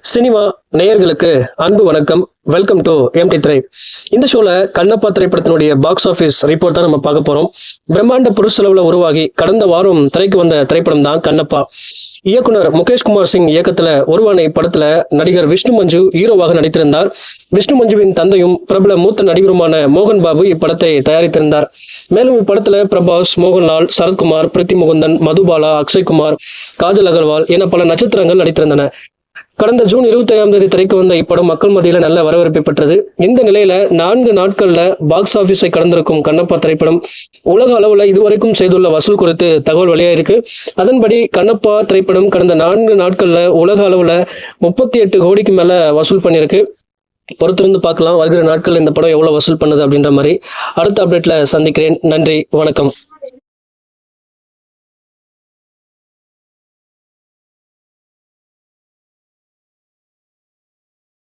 Cinema நேயர்களுக்கு அன்பு வணக்கம். வெல்கம் டு எம்டி திரை இந்த ஷோல கண்ணப்பா திரைப்படத்தினுடைய பாக்ஸ் ஆஃபீஸ் ரிப்போர்ட் தான் நம்ம பார்க்க போறோம். பிரம்மாண்ட புருஷளவுல உருவாகி கடந்த வாரம் திரைக்கு வந்த திரைப்படம் தான் கண்ணப்பா. இயக்குனர் முகேஷ் குமார் சிங் இயக்கத்துல உருவான இப்படத்துல நடிகர் விஷ்ணு மஞ்சு ஹீரோவாக நடித்திருந்தார். விஷ்ணு மஞ்சுவின் தந்தையும் பிரபல மூத்த நடிகருமான மோகன் பாபு இப்படத்தை தயாரித்திருந்தார். மேலும் இப்படத்துல பிரபாஸ் மோகன்லால் சரத்குமார் பிரித்தி முகுந்தன் மதுபாலா அக்ஷய்குமார் காஜல் அகர்வால் என பல நட்சத்திரங்கள் நடித்திருந்தன. கடந்த ஜூன் இருபத்தி ஐந்தாம் தேதி திரைக்கு வந்த இப்படம் மக்கள் மத்தியில் நல்ல வரவேற்பை பெற்றது. இந்த நிலையில நான்கு நாட்கள்ல பாக்ஸ் ஆபீஸை கடந்திருக்கும் கண்ணப்பா திரைப்படம் உலக அளவுல இதுவரைக்கும் செய்துள்ள வசூல் குறித்து தகவல் வெளியாயிருக்கு. அதன்படி கண்ணப்பா திரைப்படம் கடந்த நான்கு நாட்கள்ல உலக அளவுல முப்பத்தி எட்டு கோடிக்கு மேல வசூல் பண்ணியிருக்கு. பொறுத்திருந்து பார்க்கலாம் வருகிற நாட்கள் இந்த படம் எவ்வளவு வசூல் பண்ணுது அப்படின்ற மாதிரி. அடுத்த அப்டேட்ல சந்திக்கிறேன். நன்றி வணக்கம்.